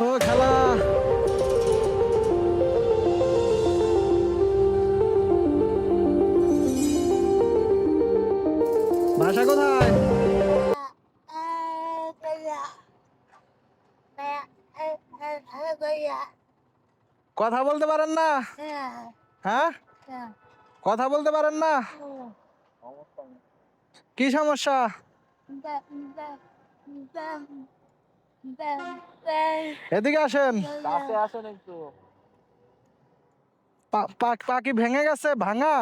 ও খালা। ভাষা কোথায়? কথা বলতে পারেন না? হ্যাঁ? কথা বলতে পারেন না? কি সমস্যা? এদিকে আসেন কাছে আসেন একটু পা- কি ভেঙে গেছে ভাঙা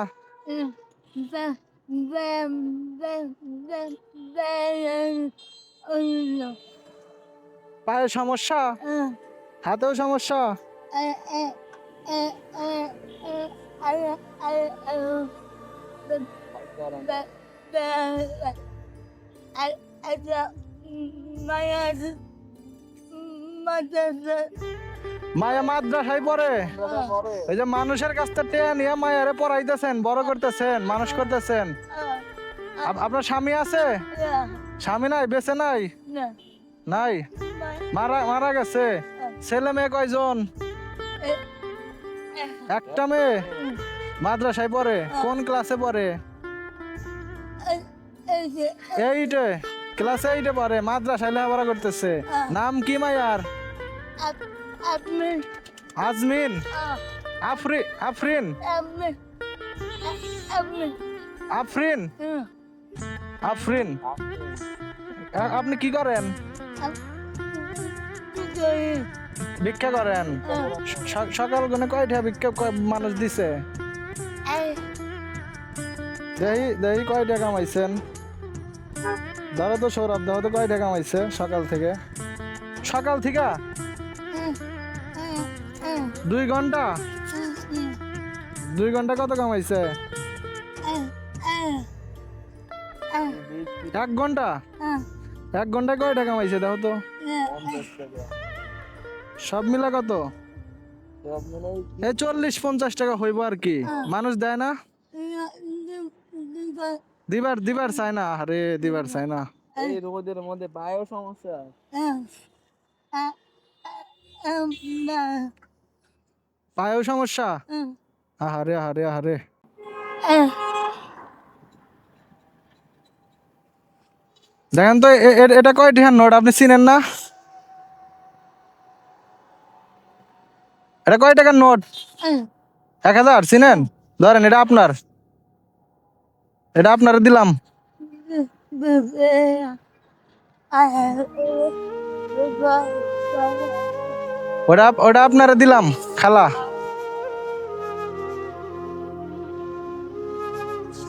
পায়ে সমস্যা হাতেও সমস্যা মায়া মাদ্রাসায় পড়ে? এই যে মানুষের কাছ থেকে নিয়ে মায়ারে পড়াইতেছেন বড় করতেছেন মানুষ করতেছেন। আপ- আপনার স্বামী আছে? স্বামী নাই বেঁচে নাই? নাই? মারা মারা গেছে? ছেলে মেয়ে কয়জন? একটা মেয়ে? মাদ্রাসায় পড়ে? কোন ক্লাসে পড়ে? এইটে? ক্লাসে এইটে পড়ে মাদ্রাসায় লেখাপড়া করতেছে। নাম কি মায়ার? আপনি আজমিন। আফরি আফরিন। আফরিন। আফরিন। আপনি কি করেন? ভিক্ষা করেন? সকাল কোনে কয়টা ভিক্ষা মানুষ দিছে? দেহি দেহি কয়টা কামাইছেন? ধরো তো সৌরভ ধরো তো কয়টা কামাইছে সকাল থেকে? সকাল থেকে? দুই ঘণ্টা দুই ঘণ্টা কত কামাইছে এক ঘণ্টা এক ঘন্টায় কয়টা কামাইছে দেখো তো সব মিলা কত সব এই চল্লিশ পঞ্চাশ টাকা হইব আর কি মানুষ দেয় না দিবার দিবার চায় না আরে দিবার চায় না এই রোদের মধ্যে পায়েও সমস্যা পায়েও সমস্যা? আহারে আহারে আহারে। দেখেন তো এটা কয় টিহার নোট? আপনি চিনেন না? এটা কয় টাকার নোট? এক হাজার চিনেন? ধরেন এটা আপনার। এটা আপনার দিলাম। ওটা ওটা আপনারা দিলাম খালা।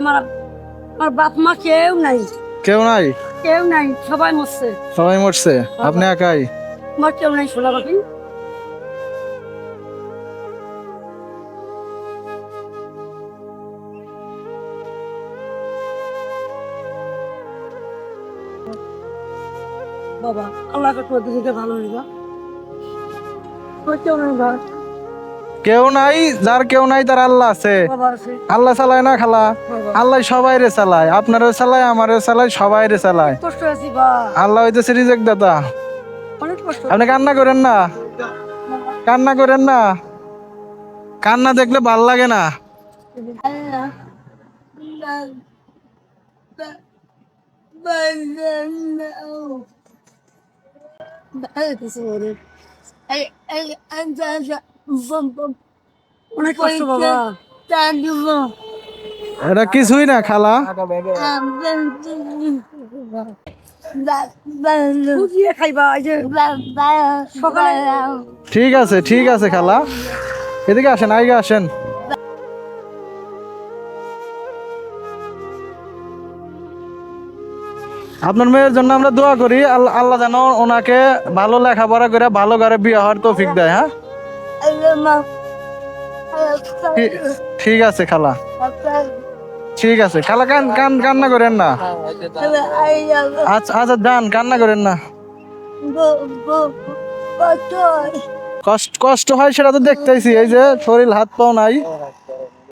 আমার আমার বাপ মা কেউ নাই। কেউ নাই? কেউ নাই সবাই মরছে। সবাই মরছে? আপনি একাই? আমার কেউ নাই শোলা বাকি বাবা আল্লাহকে তোর দিকে ভালো নিবা তোর কেউ নাই কেউ নাই যার কেউ নাই তার আল্লাহ আছে আল্লাহ চালায় না খালা আল্লাহ সবাই রে চালায় আপনারও চালায় আমারও চালায় সবাই রে চালায় আল্লাহ হইতেছে রিজেক দাতা অনেক আপনি কান্না করেন না কান্না করেন না কান্না দেখলে ভালো লাগে না অনেক কষ্ট বাবা। এটা কিছুই না খালা। ঠিক আছে ঠিক আছে খালা। এদিকে আসেন আইগে আসেন। আপনার মেয়ের জন্য আমরা দোয়া করি আল্লাহ আল্লাহ যেন ওনাকে ভালো লেখাপড়া করে ভালো ঘরে বিয়ে হওয়ার তৌফিক দেয় হ্যাঁ? ঠিক- আছে, খালা। ঠিক আছে, খালা, কান কান, কান্না করেন না। আচ্ছা আচ্ছা যান কান্না করেন না। কষ্ট কষ্ট হয় সেটা তো দেখতেছি, এই যে শরীর হাত পাও নাই।